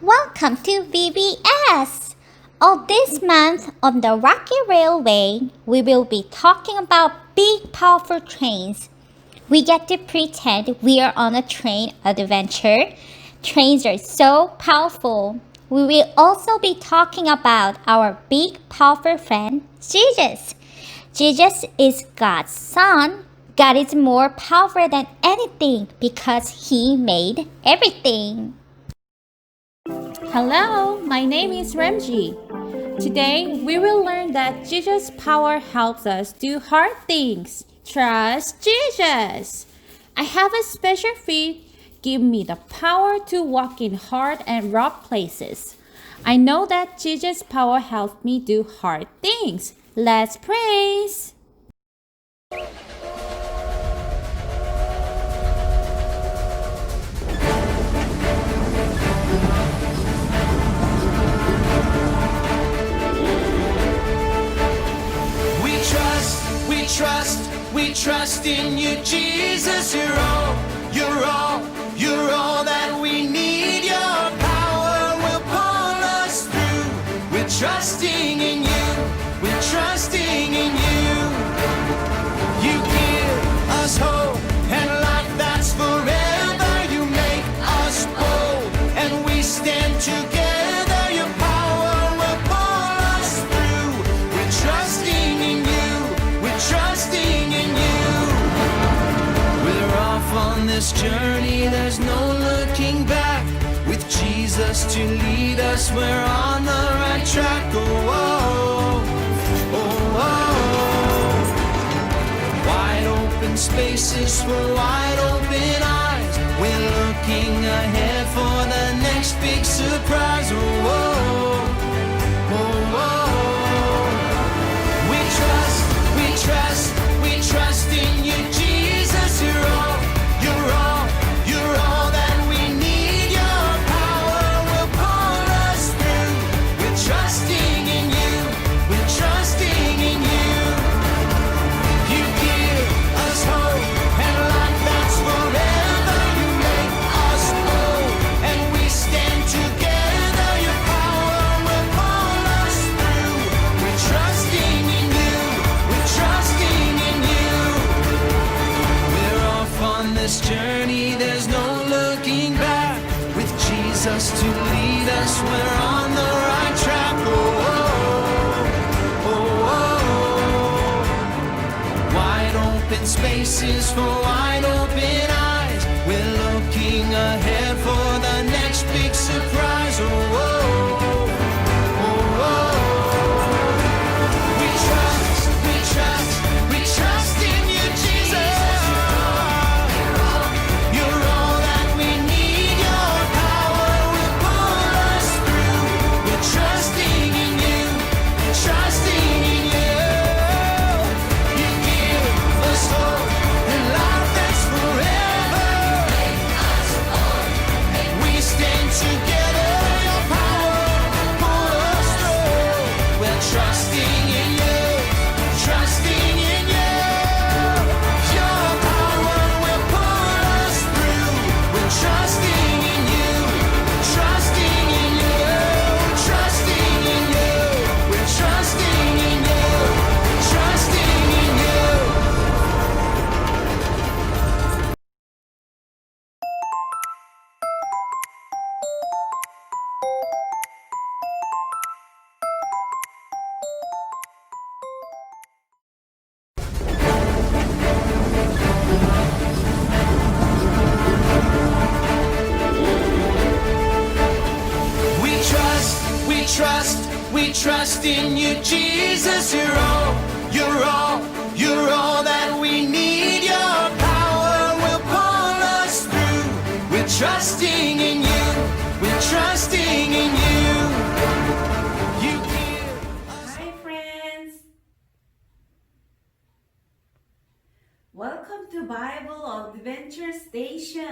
Welcome to VBS! Oh, this month on the Rocky Railway, we will be talking about big, powerful trains. We get to pretend we are on a train adventure. Trains are so powerful. We will also be talking about our big, powerful friend, Jesus. Jesus is God's son. God is more powerful than anything because he made everything. Hello, my name is Ramji. Today we will learn that Jesus' power helps us do hard things. Trust Jesus. I have a special feat. Give me the power to walk in hard and rough places. I know that Jesus' power helps me do hard things. Let's praise. Trust, we trust, in you, Jesus. You're all, you're all, you're all that we need. To lead us, we're on the right track. Oh, oh, oh, oh, oh. Wide open spaces for wide open eyes. We're looking ahead for the next big surprise. Oh, oh, oh. This journey. There's no looking back. With Jesus to lead us, we're on the right track. Oh, oh, oh, oh. oh. Wide open spaces for wide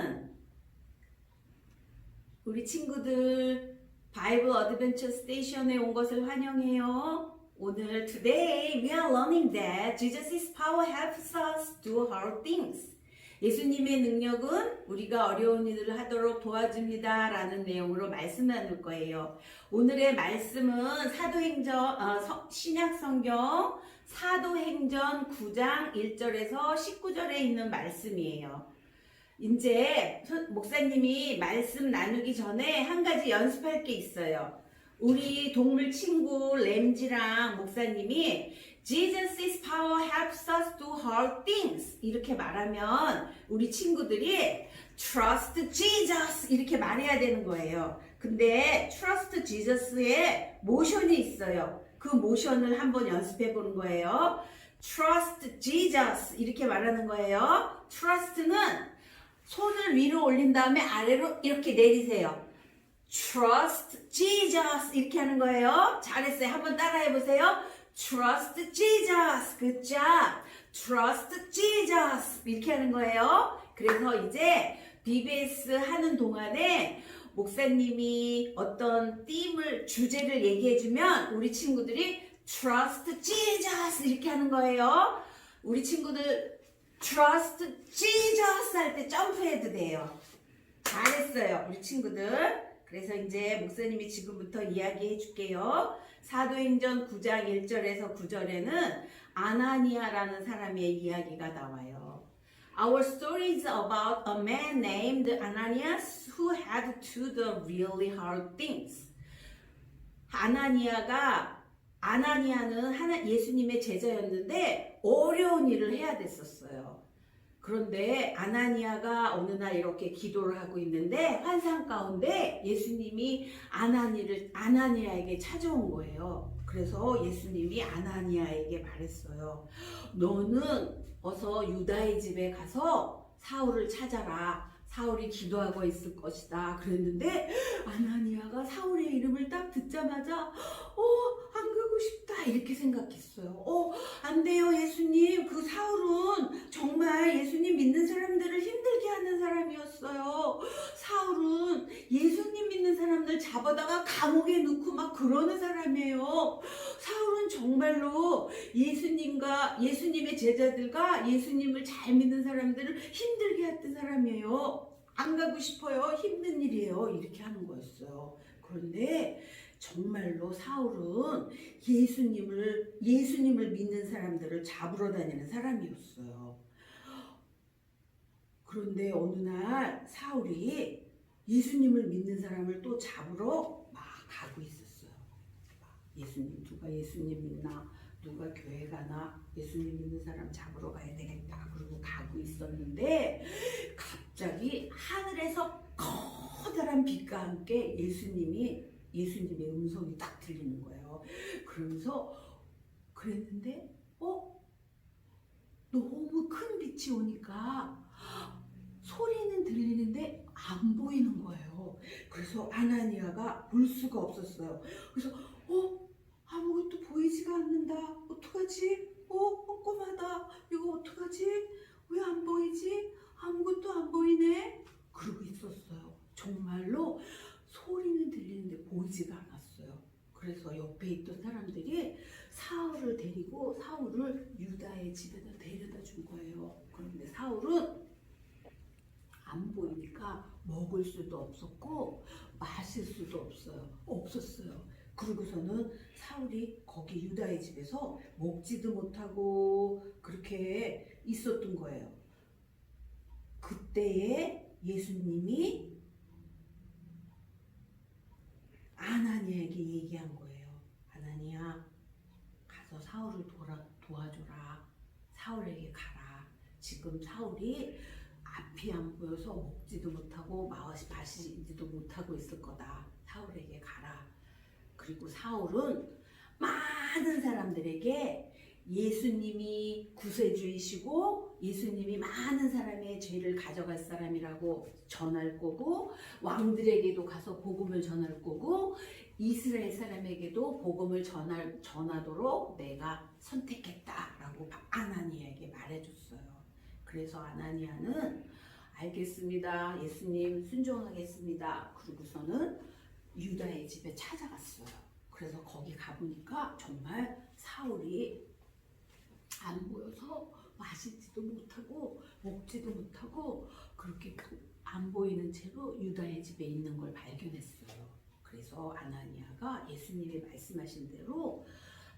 Station. 우리 친구들 바이블 어드벤처 스테이션에 온 것을 환영해요. 오늘 today we are learning that Jesus' power helps us do hard things. 예수님의 능력은 우리가 어려운 일을 하도록 도와줍니다. 라는 내용으로 말씀 나눌 거예요. 오늘의 말씀은 사도행전, 어, 서- 신약성경 사도행전 9장 1절에서 19절에 있는 말씀이에요. 이제 선- 목사님이 말씀 나누기 전에 한 가지 연습할 게 있어요. 우리 동물 친구 램지랑 목사님이 Jesus' power helps us do hard things 이렇게 말하면 우리 친구들이 Trust Jesus 이렇게 말해야 되는 거예요. 근데 Trust Jesus에 모션이 있어요. 그 모션을 한번 연습해 보는 거예요. Trust Jesus 이렇게 말하는 거예요. Trust는 손을 위로 올린 다음에 아래로 이렇게 내리세요. Trust Jesus 이렇게 하는 거예요. 잘했어요. 한번 따라해 보세요. Trust Jesus. Good job. Trust Jesus 이렇게 하는 거예요. 그래서 이제 BBS 하는 동안에 목사님이 어떤 띠을 주제를 얘기해 주면 우리 친구들이 Trust Jesus 이렇게 하는 거예요. 우리 친구들 Trust Jesus 할 때 점프해도 돼요. 잘했어요, 우리 친구들. 그래서 이제 목사님이 지금부터 이야기해 줄게요. 사도행전 9장 1절에서 9절에는 아나니아라는 사람의 이야기가 나와요. Our story is about a man named Ananias who had to do really hard things. 아나니아가 아나니아는 하나 예수님의 제자였는데 어려운 일을 해야 됐었어요. 그런데 아나니아가 어느 날 이렇게 기도를 하고 있는데 환상 가운데 예수님이 아나니를 아나니아에게 찾아온 거예요. 그래서 예수님이 아나니아에게 말했어요. 너는 어서 유다의 집에 가서 사울을 찾아라. 사울이 기도하고 있을 것이다. 그랬는데 아나니아가 사울의 이름을 딱 듣자마자 어, 싶다. 이렇게 생각했어요. 어, 안 돼요, 예수님. 그 사울은 정말 예수님 믿는 사람들을 힘들게 하는 사람이었어요. 사울은 예수님 믿는 사람들 잡아다가 감옥에 넣고 막 그러는 사람이에요. 사울은 정말로 예수님과 예수님의 제자들과 예수님을 잘 믿는 사람들을 힘들게 했던 사람이에요. 안 가고 싶어요. 힘든 일이에요. 이렇게 하는 거였어요. 그런데 정말로 사울은 예수님을 예수님을 믿는 사람들을 잡으러 다니는 사람이었어요. 그런데 어느 날 사울이 예수님을 믿는 사람을 또 잡으러 막 가고 있었어요. 막 예수님 누가 예수님 믿나 누가 교회 가나 예수님 믿는 사람 잡으러 가야 되겠다 그러고 가고 있었는데 갑자기 하늘에서 커다란 빛과 함께 예수님이 예수님의 음성이 딱 들리는 거예요. 그러면서 그랬는데 어 너무 큰 빛이 오니까 소리는 들리는데 안 보이는 거예요. 그래서 아나니아가 볼 수가 없었어요. 그래서 어 아무것도 보이지가 않는다. 어떡하지? 어 꼼꼼하다. 이거 어떡하지? 왜 안 보이지? 아무것도 안 보이네. 그러고 있었어요. 정말로 소리는 들리는데 보이지가 않았어요. 그래서 옆에 있던 사람들이 사울을 데리고 사울을 유다의 집에다 데려다 준 거예요. 그런데 사울은 안 보이니까 먹을 수도 없었고 마실 수도 없어요. 없었어요. 그러고서는 사울이 거기 유다의 집에서 먹지도 못하고 그렇게 있었던 거예요. 그때에 예수님이 아나니아에게 얘기한 거예요. 아나니아 가서 사울을 도라, 도와줘라. 사울에게 가라. 지금 사울이 앞이 안 보여서 먹지도 못하고 마시 마시지도 못하고 있을 거다. 사울에게 가라. 그리고 사울은 많은 사람들에게 예수님이 구세주이시고 예수님이 많은 사람의 죄를 가져갈 사람이라고 전할 거고 왕들에게도 가서 복음을 전할 거고 이스라엘 사람에게도 복음을 전할 전하도록 내가 선택했다라고 아나니아에게 말해줬어요. 그래서 아나니아는 알겠습니다. 예수님 순종하겠습니다. 그러고서는 유다의 집에 찾아갔어요. 그래서 거기 가보니까 정말 사울이 안 보여서 마시지 보지도 못하고 먹지도 못하고 그렇게 그- 안 보이는 채로 유다의 집에 있는 걸 발견했어요. 그래서 아나니아가 예수님이 말씀하신 대로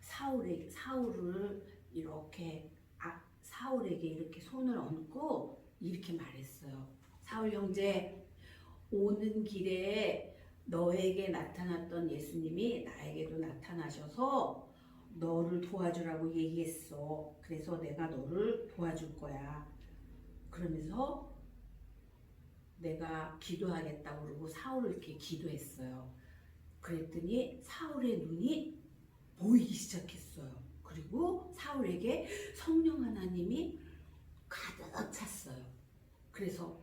사울에게 사울을 이렇게 아, 사울에게 이렇게 손을 얹고 이렇게 말했어요. 사울 형제 오는 길에 너에게 나타났던 예수님이 나에게도 나타나셔서 너를 도와주라고 얘기했어. 그래서 내가 너를 도와줄 거야. 그러면서 내가 기도하겠다고 그러고 사울을 이렇게 기도했어요. 그랬더니 사울의 눈이 보이기 시작했어요. 그리고 사울에게 성령 하나님이 가득 찼어요. 그래서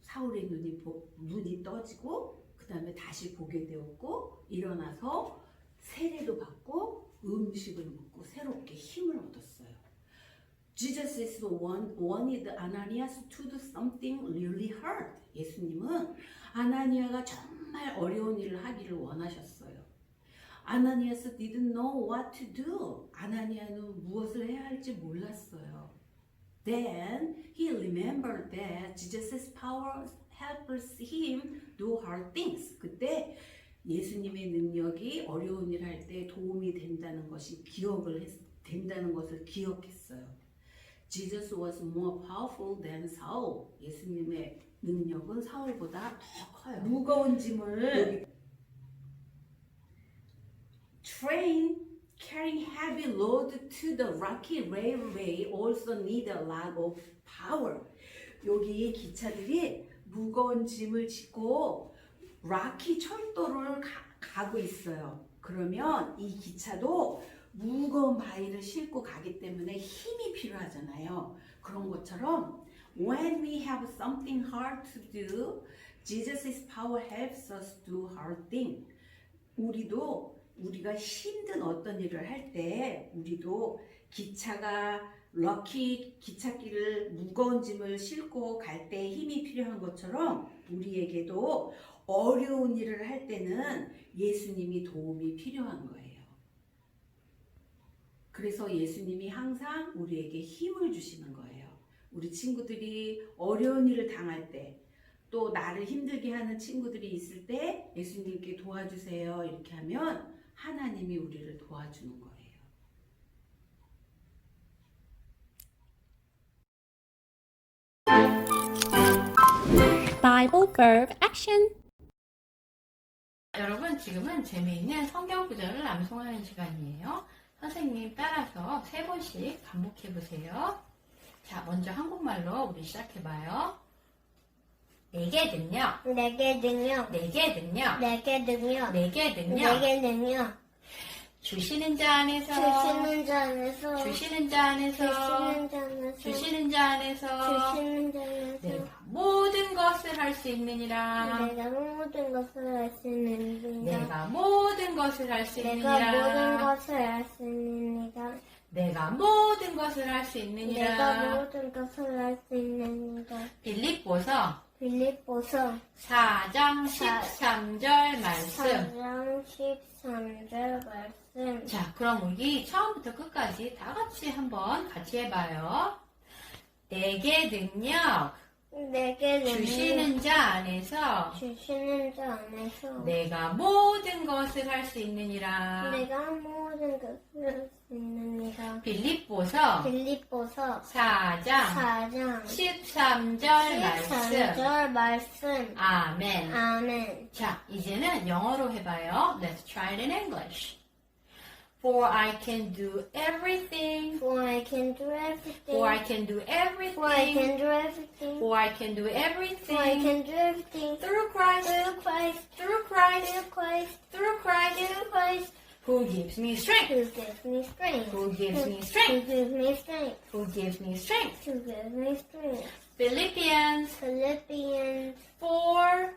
사울의 눈이 보- 눈이 떠지고 그 다음에 다시 보게 되었고 일어나서 세례도 받고 음식을 먹고 새롭게 힘을 얻었어요. Jesus is one wanted Ananias to do something really hard. 예수님은 아나니아가 정 말 어려운 일을 하기를 원하셨어요. 아나니아스 didn't know what to do. 아나니아는 무엇을 해야 할지 몰랐어요. Then he remembered that Jesus' power helps him do hard things. 그때 예수님의 능력이 어려운 일 할 때 도움이 된다는 것이 기억을 했, 된다는 것을 기억했어요. Jesus was more powerful than Saul. 예수님의 능력은 사울보다 더 커요. 무거운 짐을 train carrying heavy load to the rocky railway also need a lot of power. 여기 기차들이 무거운 짐을 짓고 락키 철도를 가, 고 있어요. 그러면 이 기차도 무거운 바위를 싣고 가기 때문에 힘이 필요하잖아요. 그런 것처럼 when we have something hard to do, Jesus' power helps us do hard thing. 우리도 우리가 힘든 어떤 일을 할 때 우리도 기차가 럭키 기찻길을 무거운 짐을 싣고 갈 때 힘이 필요한 것처럼 우리에게도 어려운 일을 할 때는 예수님이 도움이 필요한 거예요. 그래서 예수님이 항상 우리에게 힘을 주시는 거예요. 우리 친구들이 어려운 일을 당할 때, 또 나를 힘들게 하는 친구들이 있을 때 예수님께 도와주세요. 이렇게 하면 하나님이 우리를 도와주는 거예요. Bible verb action. 여러분 지금은 재미있는 성경 구절을 암송하는 시간이에요. 선생님 따라서 세 번씩 반복해 보세요. 자, 먼저 한국말로 우리 시작해 봐요. 내게든요. 내게 능력, 내게든요. 내게 능력, 내게든요. 내게 능력, 주시는 자 안에서 주시는 자 안에서, 주시는 자 안에서 주시는 자 안에서, 주시는 자 안에서 주시는 자 안에서, 내가 모든 것을 할 수 있느니라. 내가 모든 것을 할 수 있느니라. 내가 모든 것을 할 수 내가 있느니라. 모든 것을 할 수 있느니라. 내가 모든 것을 할수 내가 있느니라. 모든 것을 할 수 있느니라. 빌립보서 빌립보서 4장 사- 13절 말씀. 4장 13절 말씀. 자, 그럼 우리 처음부터 끝까지 다 같이 한번 같이 해봐요. 내게 능력 내게 능력, 주시는 자 안에서 주시는 자 안에서, 내가 모든 것을 할 수 있느니라. 내가 모든 것을 할 수 있느니라. 빌립보서 빌립보서 4장 4장 13절 말씀. 13절 말씀. 아멘. 아멘. 자, 이제는 영어로 해봐요. Let's try it in English. For I can do everything. For I can do everything. For I can do For I everything. can do everything. For I can do For I everything can do everything. through Christ, Through Christ. through Christ, Through Christ. through Christ, Through Christ. who gives me strength, Who gives me strength. who gives me Who strength, gives me strength. who gives me strength. Who gives me strength. Philippians Philippians 4,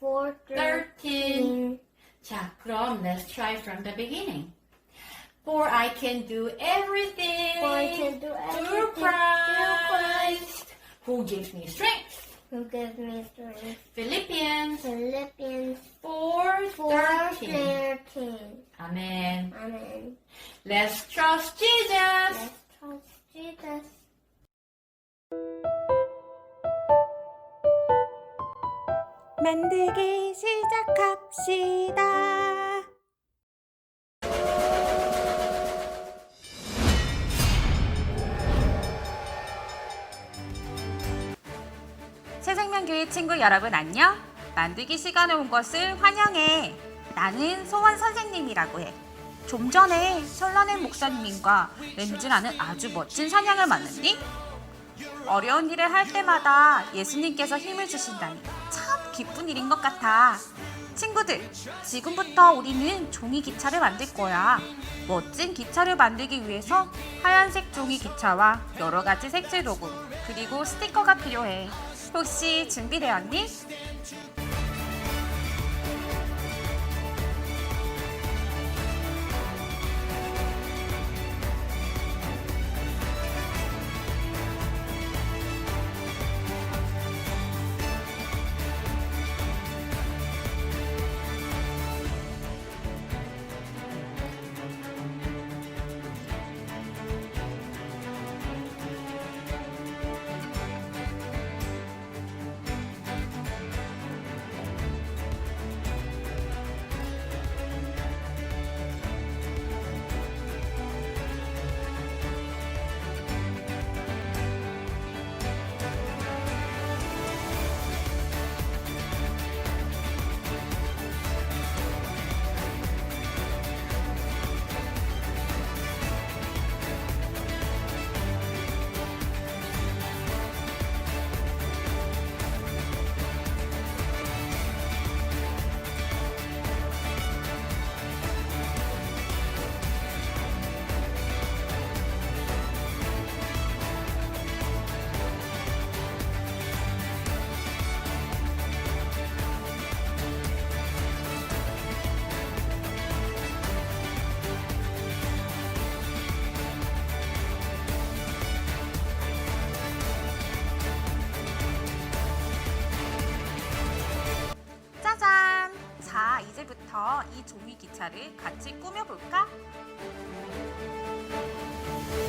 4 13. 자, 그럼 let's try from the beginning. For I can do everything For I can do everything through through Christ, who gives me strength. who gives me strength. Philippians. Philippians. 4, 4 13. Amen. Amen. Let's trust Jesus. Let's trust Jesus. 만들기 시작합시다. 친구 여러분 안녕? 만들기 시간에 온 것을 환영해. 나는 소원 선생님이라고 해. 좀 전에 설라넨 목사님과 램즈라는 아주 멋진 사냥을 만났니? 어려운 일을 할 때마다 예수님께서 힘을 주신다니 참 기쁜 일인 것 같아. 친구들, 지금부터 우리는 종이 기차를 만들 거야. 멋진 기차를 만들기 위해서 하얀색 종이 기차와 여러 가지 색칠 도구, 그리고 스티커가 필요해. 혹시 준비되었니? 종이 기차를 같이 꾸며볼까?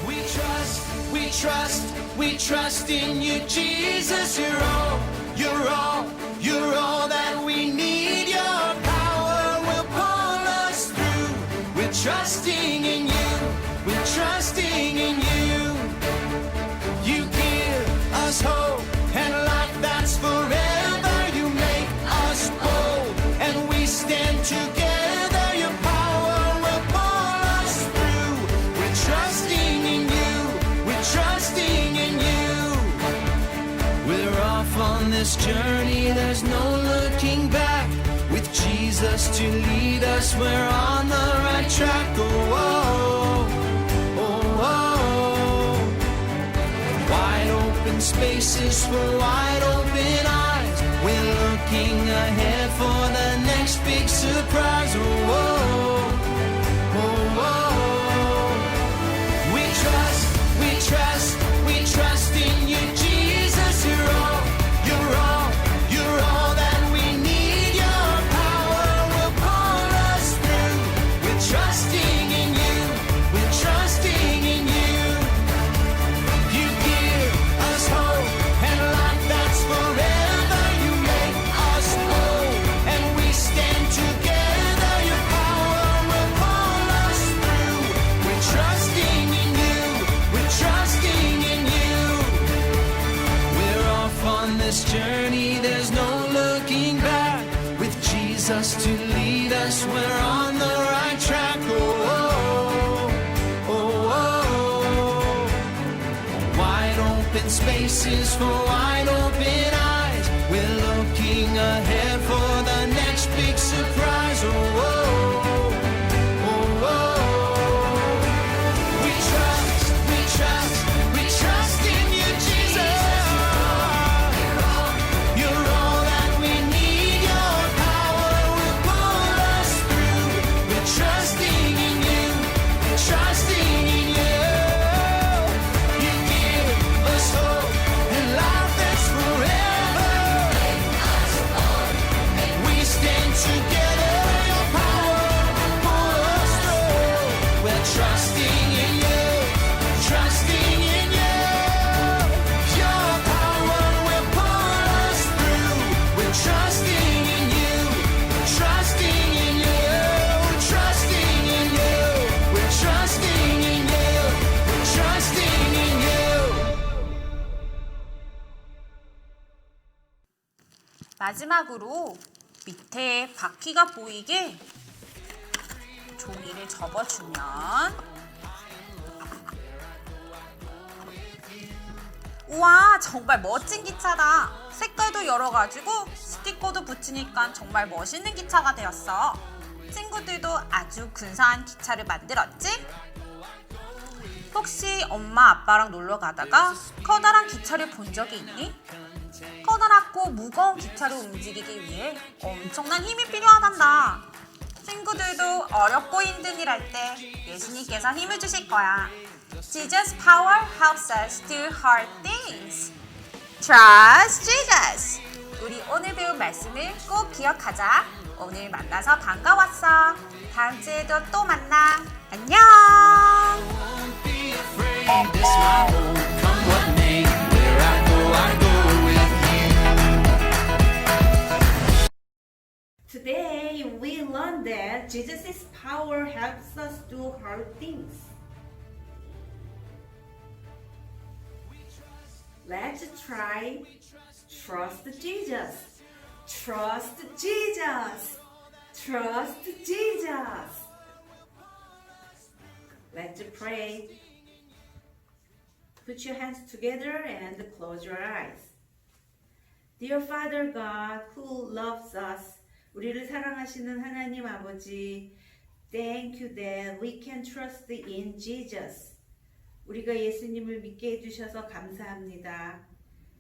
We trust, we trust, we trust in you, Jesus. You're all, you're all, There's no looking back. With Jesus to lead us, we're on the right track. Oh, oh, oh, oh. Wide open spaces for wide open eyes. We're looking ahead for the next big surprise. Oh, this journey. There's no looking back. With Jesus to lead us, we're on the right track. Oh, oh, oh, oh. oh. Wide open spaces for wide open 밑에 바퀴가 보이게 종이를 접어주면 우와 정말 멋진 기차다 색깔도 여러 가지고 스티커도 붙이니까 정말 멋있는 기차가 되었어 친구들도 아주 근사한 기차를 만들었지? 혹시 엄마 아빠랑 놀러 가다가 커다란 기차를 본 적이 있니? 커다랗고 무거운 기차를 움직이기 위해 엄청난 힘이 필요하단다. 친구들도 어렵고 힘든 일 할 때 예수님께서 힘을 주실 거야. Jesus power helps us do hard things. Trust Jesus. 우리 오늘 배운 말씀을 꼭 기억하자. 오늘 만나서 반가웠어. 다음 주에도 또 만나. 안녕. That Jesus' power helps us do hard things. Let's try trust Jesus. Trust Jesus. Trust Jesus. Let's pray. Put your hands together and close your eyes. Dear Father God who loves us, 우리를 사랑하시는 하나님 아버지, Thank you that we can trust in Jesus. 우리가 예수님을 믿게 해주셔서 감사합니다.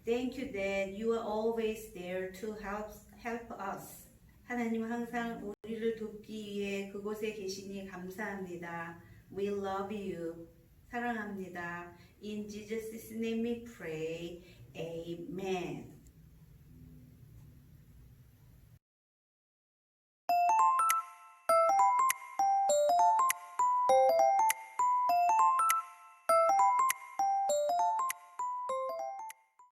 Thank you that you are always there to help, help us. 하나님 항상 우리를 돕기 위해 그곳에 계시니 감사합니다. We love you. 사랑합니다. In Jesus' name we pray. Amen.